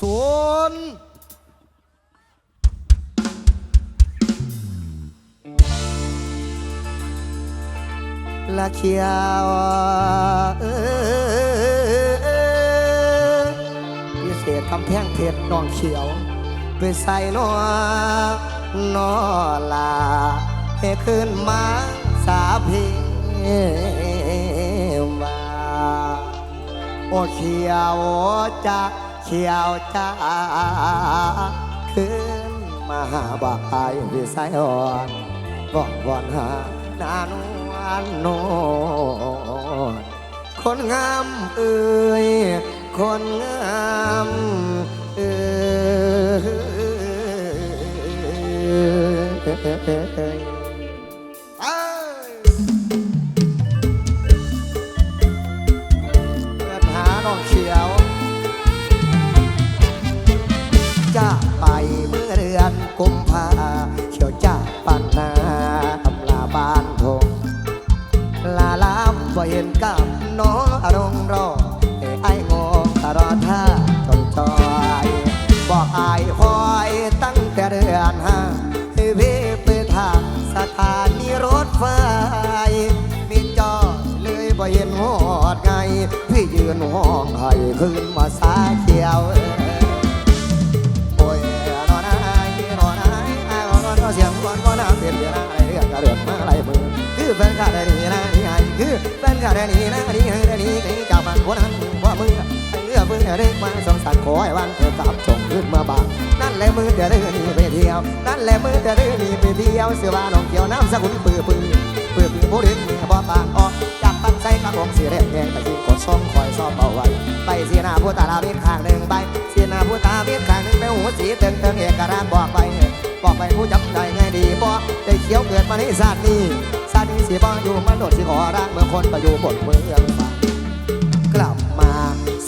ศูนย์ละเขียวเอ้ยพิเศษคำแพงเพชรน้องเขียว ไปใส่นอนอลาให้ขึ้นมาสาเพว่าโอเขียวจะ เขียวจะขึ้นมาหาบายพี่สายอ่อนก่อนวอนหานานวันโนนคนงามเอ่ยคนงามเอ่ย เห็นหอดไง พี่ยืนห้องให้ขึ้นมาสาเขียวเอ้ยโอ้ยนอนไอ้นอนไอ้ไอ้นอนนอนเสียงก่อนก็น่าเปลี่ยนเวลาอะไรเรื่องกระเดือกมาอะไรมือคือแฟนข้าได้นี่นะนี่ไอ้คือแฟนข้าได้นี่นะนี่ให้ได้นี่ให้จ้าบ้านคนนั้นว่ามือให้เลือกมือเด็กมาสงสารขอให้วันเธอกลับส่งขึ้นมาบ้านนั่นแหละมือจะเดินนี่ไปเที่ยว นั่นแหละมือจะเดินนี่ไปเที่ยวเสือบ้านน้องเกี่ยวน้ำสกุลปื้อปื้อปื้อปื้อผู้เด่นมือบ่ปานออก จับตั้งใจกระบอกสีแดงแดงแต่ที่กดซ่อมคอยซ่อมเอาไว้ไปเสียหน้าผู้ตาลาเม็ดข้างหนึ่งใบเสียหน้าผู้ตาเม็ดข้างหนึ่งไปหูสีเตึงเตึงเอกราชบอกไปบอกไปผู้จำได้ไงดีบอกได้เขียวเกิดมาในชาตินี้ชาตินี้สิบ้าอยู่มันโดดสิขอรักเมื่อคนไปอยู่บนเมืองกลับมา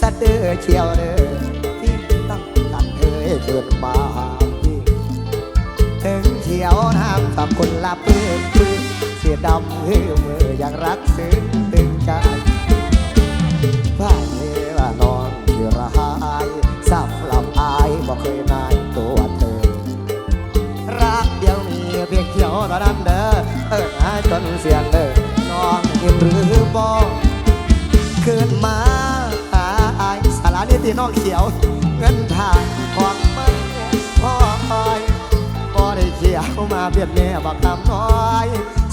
สะเดือเขียวเด้อที่ตั้งกันเอ้ยเกิดมาถึงเขียวน้ำกับคนละปื้มปื้มเสียดำหื้อมือยังรักซึ้ง ใจบ้านเวลานอนที่ระหายสับหลับอายบอกเคยนายตัวเธอ รักเดียวมีเพียงเขียวเท่านั้นเด้อเออหาจนเสียงเด้อน้องยิ้มหรือบอกขึ้นมาหาอายสารานี่ที่น้องเขียว เงินทางของไม่พ่อคอยบ่ได้เขียวมาเพียนแม่บักคำน้อย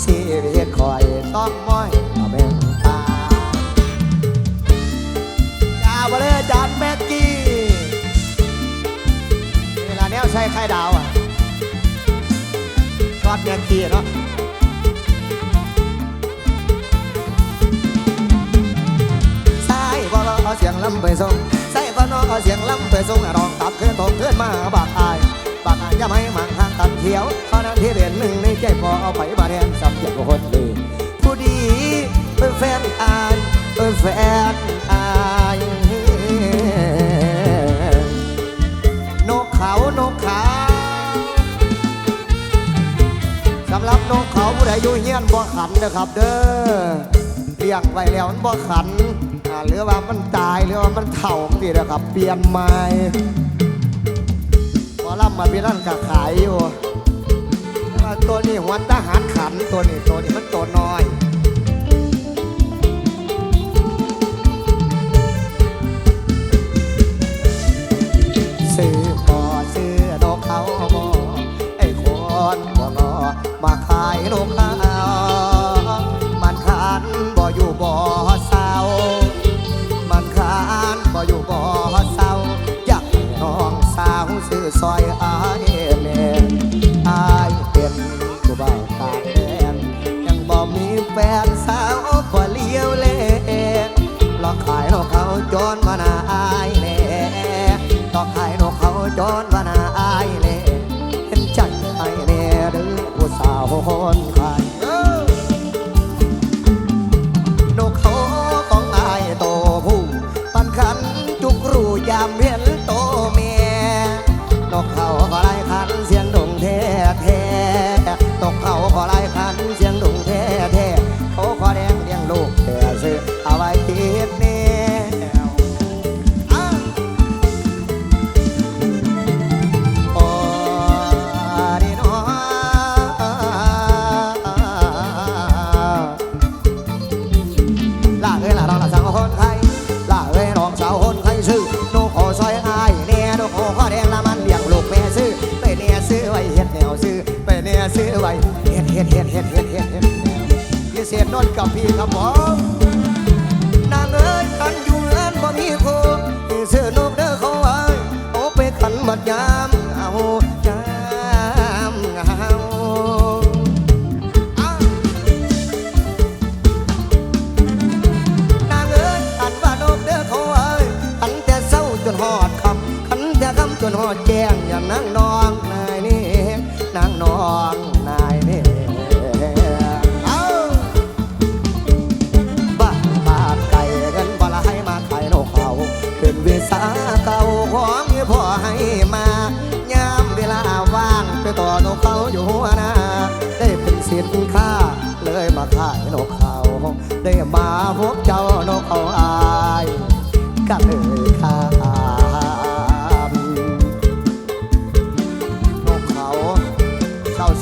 ชีวิตคอยต้องม้อย ไข่ดาวอะช็อตแม็กกี้เนาะใส่ก็รอเอาเสียงลำไปส่งใส่ก็นอเอาเสียงลำไปส่งร้องตับขึ้นทงขึ้นมาบักอายปากอายย่าไม่มังห่างตันเขียวเท่านั้นที่เรียนหนึ่งในใจพอเอาไปมาเรียนสับอย่างคนดีผู้ดีเป็นแฟนอายเป็นแฟนอาย อยู่เฮียนบ่ขันนะครับเด้อเลี้ยงไว้แล้วมันบ่ขันหรือว่ามันตายหรือว่ามันเถ่าสินะครับ เปลี่ยนใหม่พอร่ำมาพี่นั่นก็ขายอยู่แต่ว่าตัวนี้หัวทหารขันตัวนี้ตัวนี้มันตัวน้อย มาขายนกเขา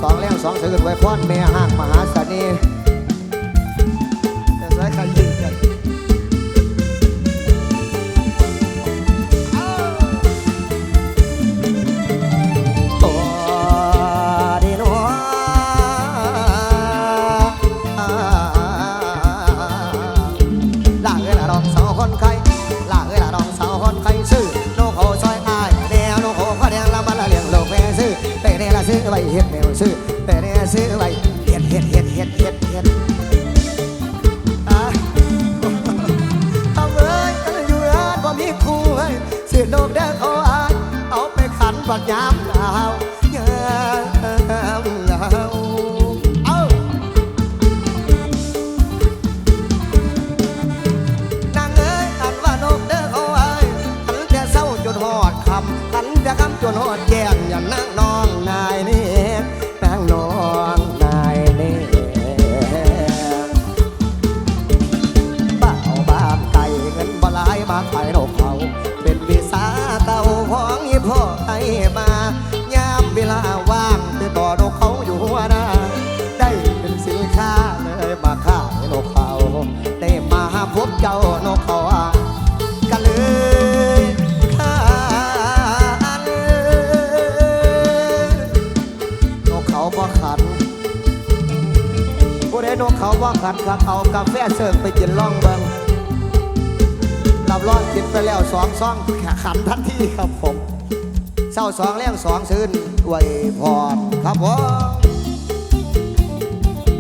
สองแรงสองสื่นไว้พอนแม่ห้างมหาเสน่ห์ นกแดงเขาอายเอาไปขันบัดยามหนาว นกเขาอะกันเลยขานนกเขาบ่ขันผู้ใดนกเขาบ่ขันครับเอากาแฟเสิร์ฟไปกินล่องเบิงรับรองกินไปแล้วสองซองขันทันทีครับผมเศร้าสองแรงสองซื่นอวยพรครับผม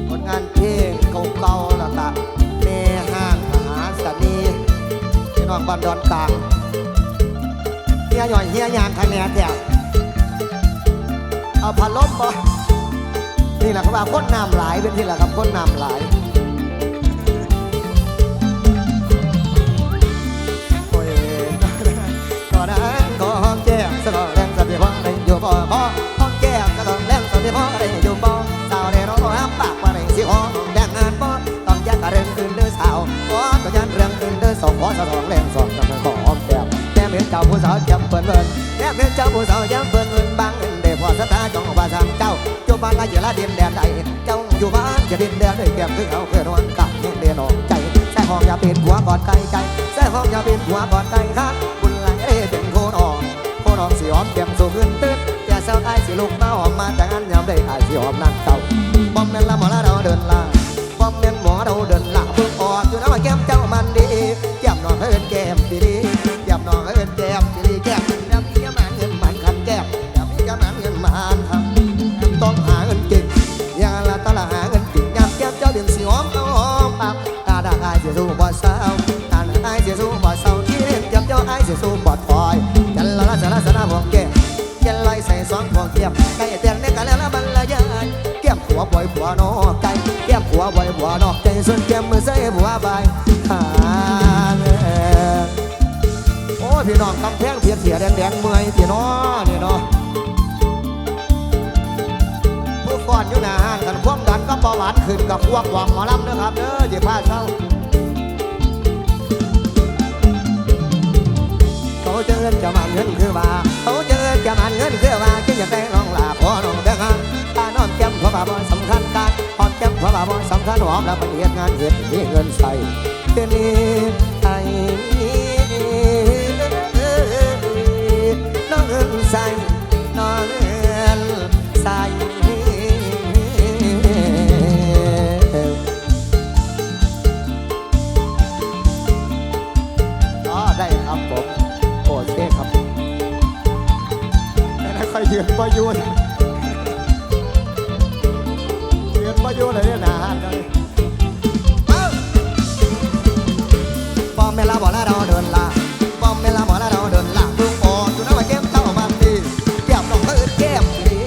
ผลงานเพลงเก่าๆ องบ้านดอนตางเฮียหย่อยเฮียยางคะแนนแถวเอาพัดลมบ่นี่แหละครับว่าคนน้ำหลายเป็นที่แหละครับคนน้ำหลาย ต้องขอสนองแรงสองสำคัญของห้องแก้มแก้มเห็นเจ้าผู้สาวจำเปิ้นเปิ้นแก้มเห็นเจ้าผู้สาวจำเปิ้นเปิ้นบางเงินได้พอสตาจองว่าสามเจ้าอยู่บ้านก็อยู่ละดินแดนใดเจ้าอยู่บ้านจะดินแดนได้แก้มคือเขาเคยนอนกัดยังเดียนออกใจใส่ห้องอย่าเป็นหัวก่อนไกลใจใส่ห้องอย่าเป็นหัวก่อนไกลคัดบุญไหลเป็นโคนออกโคนออกสิหอมแก้มสูงขึ้นตื้นแต่เศร้าไอ้สิลุกมาหอมมาแต่งอันยามได้ไอ้ายสิหอมนั่งเก่าบอมแม่นละหมอละเราเดินลาบอมแม่นหมอเราเดิน สนะบอกแก้มแกลอยใส่สองพวงเกียมไก่เตียงในกันแล้วละบรรยายแก้มผัวบ่อยผัวนอกไก่แก้มผัวบ่อยผัวนอกใจส่วนแก้มมือใส่ผัวใบายหาเงินโอ้พี่น้องกำแพงเพียเสียแดงแดงเมื่อยพี่น้องนี่เนาะผู้ก่อนอยู่หน้าห้างกันความดันก็เบาหวานขึ้นกับพวกหวังหมอลำเด้อครับเด้ออย่าพลาดเศร้าเขาเจอจะมัน เงินคือว่าเขาเจอจะมันเงินคือว่าจึงอยากได้น้องลาพอน้องเด้องานตาน้อมแก้มเพราะว่าบ่สำคัญการหอมแก้มเพราะว่าบ่สำคัญหอมแล้วมันเฮ็ดงานเฮ็ดมีเงินใส่เดี๋ยวนี้ไอ้ ยืนประยุนยืนประยุนเลยเนี่ยนะเลยปอมเมลาบอกแล้วเราเดินลาปอมเมลาบอกแล้วเราเดินลาลุงโออยู่นะว่าเก็บเต้ามันดีเก็บน้องเขาอื่นแก้มดี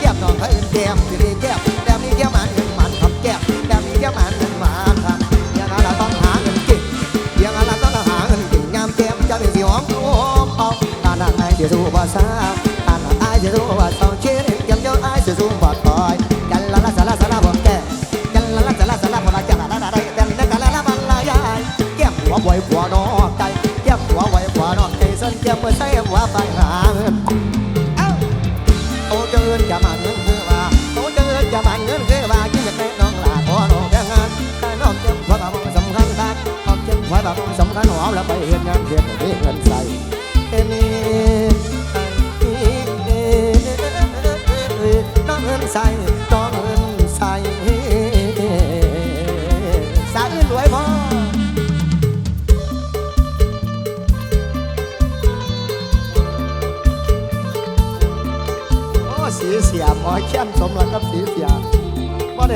เก็บน้องเขาอื่นแก้มดีแก้มแต่มีแก้มมันเงินมันทำแก้มแต่มีแก้มมันเงินมันทำอย่างนั้นเราต้องหาเงินก่งอย่างนั้นเราต้องหาเงินก่งงามแก้มจะมีสีหอมโอ้เอาตาหน้าไอ้เดี๋ยวสู้ แก้มหัวบอยหัวนอกใจแก้มหัวไว้หัวนอกใจส้นแก้มเมื่อใส่หัวฟังหางโอ้เจริญจะมาเงินคือว่าโอ้เจริญจะมาเงินคือว่ากินจากแม่น้องหลาขอน้องแค่งานแต่น้องเก็บเพราะบาสำคัญครักน้องเก็บเพราะบาสำคัญหัวแล้วไปเห็นงานเพีย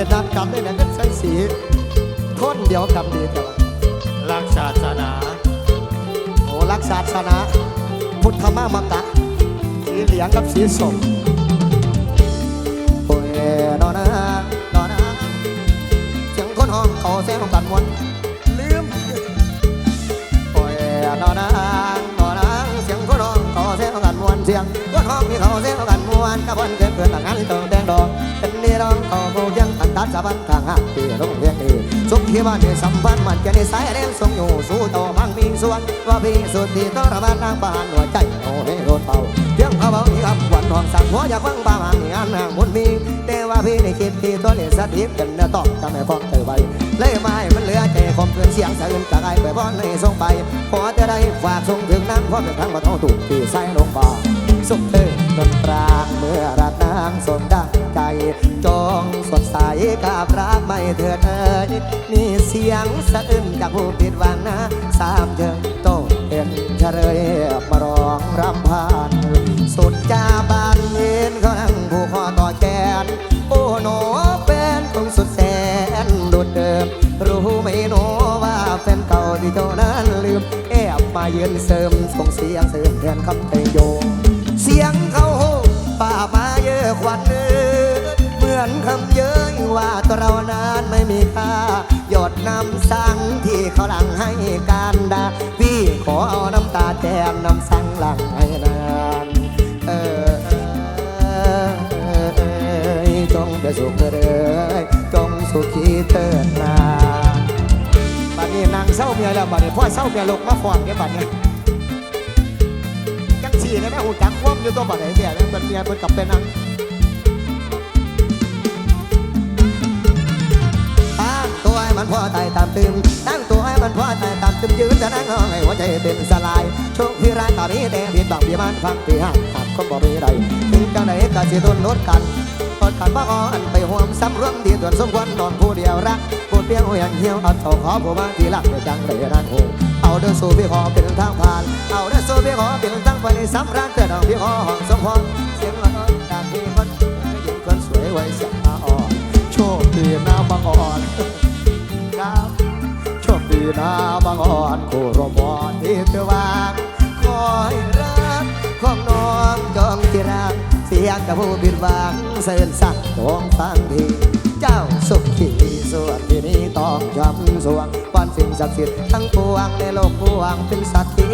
ได้นัดกันได้เนี่ยก็ใช้สีคนเดียวกันดีแต่ว่ารักศาสนา โอ้รักศาสนา พุทธมามกะสีเหลืองกับสีส้มโอ้ยนอนนะนอนนะเสียงคนห้องเขาแซงกันมวนลืมโอ้ยนอนนะนอนนะเสียงคนห้องเขาแซงกันมวนเสียงคนห้องที่เขาแซงกันมวนกับวันเกิดเกิดต่างงานเติมแดงดอกเป็นนี่ร้องเขาโบย งกันตัดสะบันทางหักที่โรงเรียนเองสุขที่บ้านในสัมพันธ์มันจะในสายแรงทรงอยู่สู้ต่อพังพิงส่วน ว่าพี่สุดที่ทระมานนางบ้านหัวใจโอ้ให้โดนเป่าเพียงเขาเบาที่คำหวันหองสั่งหัวอยากฟังบ้างงานห่างมุนมีแต่ว่าพี่ในคิดที่ตัวเลสถิตกันนะต้องทำให้พ้องเธอไปเลยไม่มันเหลือใจคมเกินเสียงสะอื่นจากไอ้ไปบอนในส่งไปขอจะได้ฝากส่งถึงนั้นเพราะเป็นครั้งว่าเท่าถูกที่ใส่ลงบ่าสุขเนปรางเมื่อรักนางสมดังใจจองสดใสกับรักไม่เถิดเอ่ยมีเสียงสะอื้นจากผู้ผิดหวังนะสามเจอโตเห็นเฉลยมาร้องรำพานสุดจาบานเย็นเขานั่งผูกคอต่อแขนโอ้โหนเป็นคงสุดแสนดุดเดิม รู้ไหมโนว่าแฟนเก่าที่เจ้านั้นลืมแอบมายืนเสริมส่งเสียงเสริมแทนคำเพลงโย วันเนื้อเหมือนคำเย้ยว่าตัวเรานั้นไม่มีค่า หยดน้ำสังที่เขาหลังให้การดาพี่ขอเอาน้ำตาแทนน้ำสังหลังให้นานเออเออเออเอยจงไปสุขเถิดเอยจงสุขีเถิดนาบัดนี้นางเศร้าเมียแล้วบัดนี้พ่อเศร้าเมียลกมาฟอนแกบัดนี้จังสี่นะแม่หูจักคว่ำอยู่ตัวบัดไหนเดียเป็นเมียเป็นกับเป็นนังตั้ง มันพอใจตามตึมตั้งตัวให้มันพอใจตามตึมยืนจะนั่งห้องให้หัวใจเป็นสลายโชคพิรายตานี้แต่ผิดบังเบียมันฟังปีห้าหักคนบ่มีไรถึงจังไหนก็สิทนลดกันอดกันบ้าอ่อนไปห่วงซ้ำร่วมดีส่วนสมควรนอนผู้เดียวรักพูดเพียงหัวย่างเหี่ยวเอาเท่าขอผู้มาที่รักเดือจังไรนั่นโหเอาเดินสู่พี่ขอเป็นทางผ่าน เอาเดินสู่พี่ขอเป็นทางไปในสำราญเกิดเอาพี่ขอห้องสมพรเสียงละน้อยจากพี่คนหญิงคนสวยไว้สียงมาอ่อนโชคดีนะบางอ่อนครับโชคดี นะบางอ่อนคู่รบอที่เธอวางคอยรักของน้องจองที่รักเสียงกับผู้บิดวังเสินสักตรงฟังทีเจ้าสุขที่ส่วนที่นี้ต้องจำสวงวันสิ่งศักดิ์สิทธิ์ทั้งปวงในโลกปวงเป็นสักที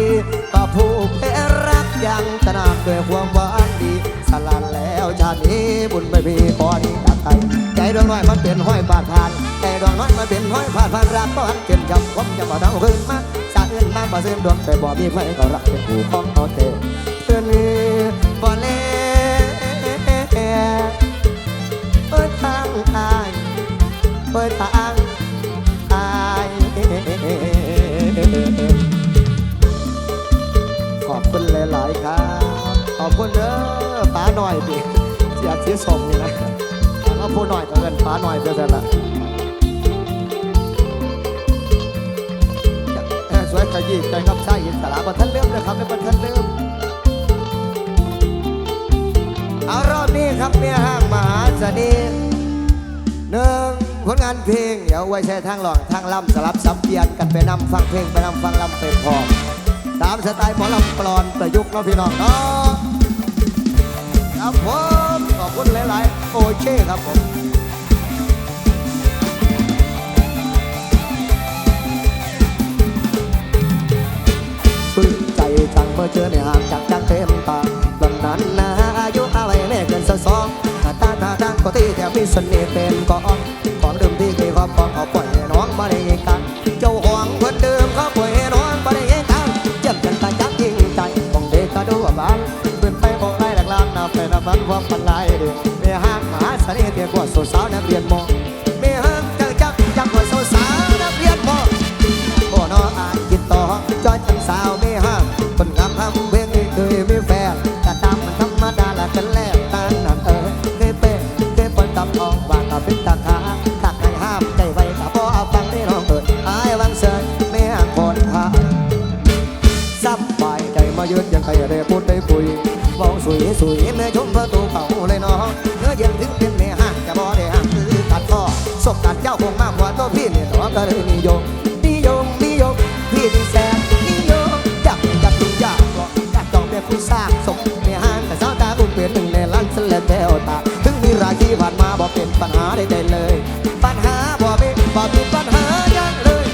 ก็ผู้เพรักยังตะนักด้วยความหวานดีสลันแล้วชาตินี้บุญไปพีขอดี นี้จากไทยใจดวงน้อยมันเป็นห้อยบาดผ่านใจดวงน้อยมันเป็นห้อยผ่านผ่านรักก็หันเกินจำผมจะมาเดาขึ้นมาสาอื่นมาบ่เสื่อมดวงแต่บ่มีไฟก็รักเป็นผู้ของเอาเทเพื่อนีบ่เล่เปิดทางอายเปิดทางอายขอบคุณหลาย ๆ ครับ ขอบคุณเด้อป้าหน่อยดิเสียเสียสมนี่นะ แล้วพูดหน่อยก็เงินป้าหน่อยเท่านั้นละสวยขยี้ใจกับไส้อินสาระบันทันเริ่มเลยครับในบันทันเริ่มเอารอบนี้ครับเมียห้างมหาเสน่ห์หนึ่งผลงานเพลง เดี๋ยวไว้ใช้ทางหลองทางลำสลับสับเปลี่ยนกันไปนำฟังเพลงไปนำฟังลำเป็นพร้อมตามสไตล์หมอลำกลอนประยุกต์เนาะพี่น้องเนาะ ครับผมขอบคุณหลาย ๆ โอเช่ครับผมปลื้มใจจังเมื่อเจอในห่างจากจังเต็มตาตอนนั้นนะอายุอะไรแน่เกินสักสองตาตาตางก็ที่แถมมีเสน่ห์เป็นกองของเดิมที่เคยครอบครองเอาปล่อย นันวันควาปันลายเด็กเมียห้างมหาเสน่ห์เดียกว่าสาวนักเรียนมองเมียห้างจอจักจักกว่าสาวนักเรียนมองโอ้น้ออายคิดต่อจอยจังสาวไม่ห้ามคนงามทำเพลงเคยมีแฟนก็ตามมันธรรมดาละกันแล้วตานนั่นเออเคยเป็นเคยปนกับออกบางกับเป็นตาขาตักให้ห้ามใจไว้กับพ่อฟังได้น้องเอิดอายวังเสยไม่ห่างคนพาซับไปใจมายืนยังใครได้พูดได้คุย เบาสวยสวยแม่ชมประตูเก่าเลยน้องเนื้อเย็นถึงเป็นแม่ห้างจะบ่ได้ห้ามคือตัดข้อสกกัดเจ้าคงมากกว่าตัวพี่เนี่ยน้องก็เลยนิยมนิยมนิยมพี่ที่แสนนิยมอยากอยากดูอยากก็อยากต้องเป็นผู้สร้างสมในห้างแต่สาวตาอุ้มเป็นหนึ่งในล้านสเลแก้วตาถึงมีราคีผ่านมาบอกเป็นปัญหาใดๆเลย ปัญหาบ่มีบ่มีปัญหาอยังเลย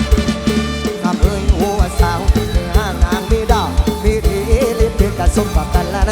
ทำเอ้ยหัวสาวในห้างนางมีดาวมีดีลิบเด็กกันสมบัติกันและ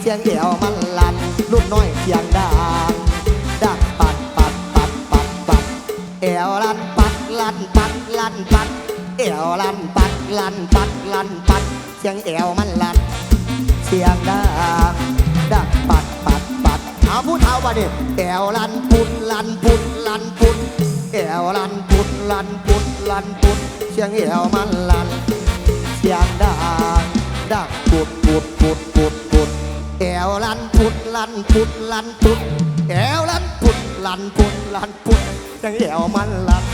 เสียงเอวมันลันลูกน้อยเสียงดังดังปัดปัดปัดปัดปัดเอวลันปัดลันปัดลันปัดเอวลันปัดลันปัดลันปัดเสียงเอวมันลันเสียงดังดังปัดปัดปัดเอาพูดเท้ามาดิแอวลันปุดลันปุดลันปุดแอวลันปุดลันปุดลันปุดเสียงแอวมันลันเสียงดังดังปุดปุดปุดปุดปุด แอวลันปุดลันปุดลันปุดแอวลันปุดลันปุดลันปุดเสียงแอวมันลัน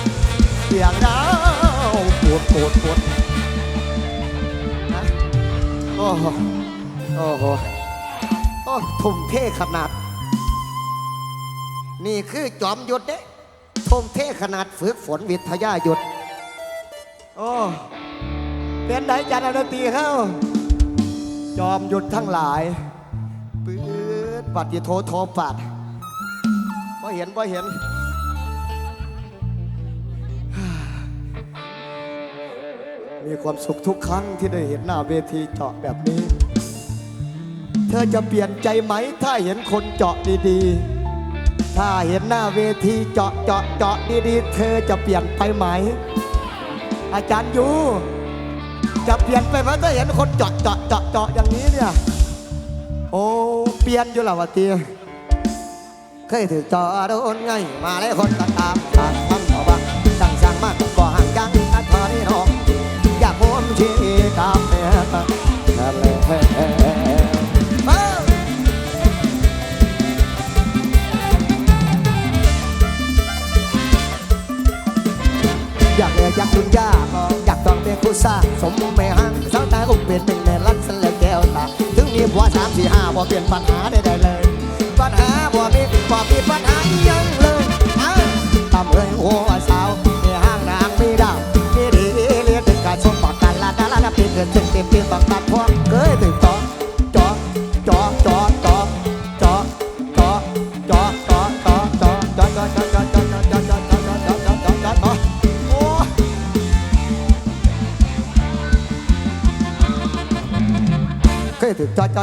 เสียงดังปุดปุดปุดนะโอ้โหโอ้โหโอ้ทุ่มเทขนาด นี่คือจอมยุทธเด้ทุ่มเทขนาดฝึกฝนวิทยายุทธโอ้เป็นไหนจันทร์ดนตรีเข้า จอมยุทธทั้งหลาย ปัดยีโทโทปัดพอเห็นพอเห็น มีความสุขทุกครั้งที่ได้เห็นหน้าเวทีเจาะแบบนี้ เธอจะเปลี่ยนใจไหม ถ้าเห็นคนเจาะดีๆ ถ้าเห็นหน้าเวทีเจาะเจาะเจาะดีๆ เธอจะเปลี่ยนไปไหม อาจารย์ยูจะเปลี่ยนไปไหมถ้าเห็นคนเจาะเจาะเจาะเจาะอย่างนี้เนี่ย โอ้ ปลี่ยนอยู่แล้ววะเตียเคยถือจอโดนไงมาแล้วคนก็ตามตามทั้งบอกว่าสั่งสั่งมากก็ห่างยังอัทอนี่น้องอยากม้วนชีกับเมียทะเลอยากเรียกอยากดุนยาอยากต้องเป็นผู้สร้างสมแม่หังสาวตาอุ้มเป็น ถึงมีผัวสามสี่ห้าบ่เปลี่ยนปัญหาใดๆเลย ปัญหาบ่มีบ่มีปัญหาอิหยังเลยทำเอ้ยหัวสาวมีห้างนางมีดาวมีดีเรียนถึงการสมบัติกันละดาละปีเกินถึงเต็มปีต้องตัด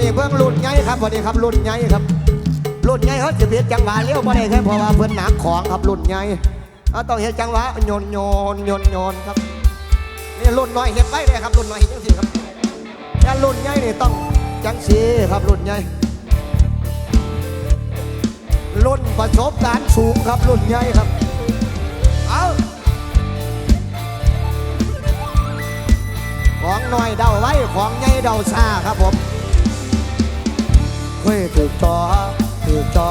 นี้เพิ่งรุ่นใหญ่ครับบัดนี้ครับรุ่นใหญ่ครับรุ่นใหญ่เขาจะเฮ็ดจังหวะเลี้ยวบ่ได้ครับเพราะว่าเพิ่นหนักของครับรุ่นใหญ่เอาต้องเฮ็ดจังหวะโยนโยนโยนโยนครับนี่รุ่นน้อยเฮ็ดไว้เลยครับรุ่นน้อยเฮ็ดจังซี่ครับแต่รุ่นใหญ่นี่ต้องจังซี่ครับรุ่นใหญ่รุ่นประสบการณ์สูงครับรุ่นใหญ่ครับเอาของน้อยเดาไว้ของใหญ่เดาซาครับผม เฮ้ยถูกจอถูกจอ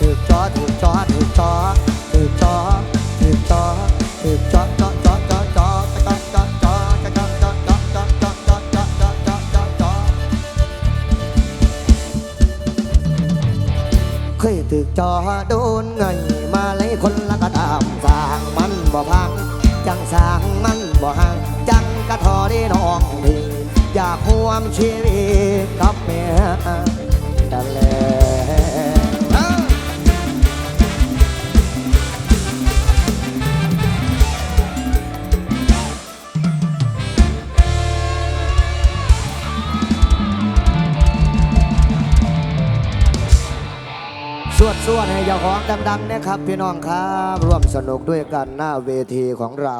ถูกจอถูกจอถูกจอถูกจอถูกจอถูกจอจอจอจอจอจอจอจอจอจอจอจอจอจอจอจอจอจอจอเคยถูกจอโดนไงมาเลยคนละกระดามสร้างมันบ่พังจังสร้างมันบ่ห่างจังกระทอได้น้องดีอยากห่วมชีวิตกับแม่ ดันแลเอ้าสวดสวดให้เจ้าของดังๆนะครับ พี่น้องครับ ร่วมสนุกด้วยกันหน้าเวทีของเรา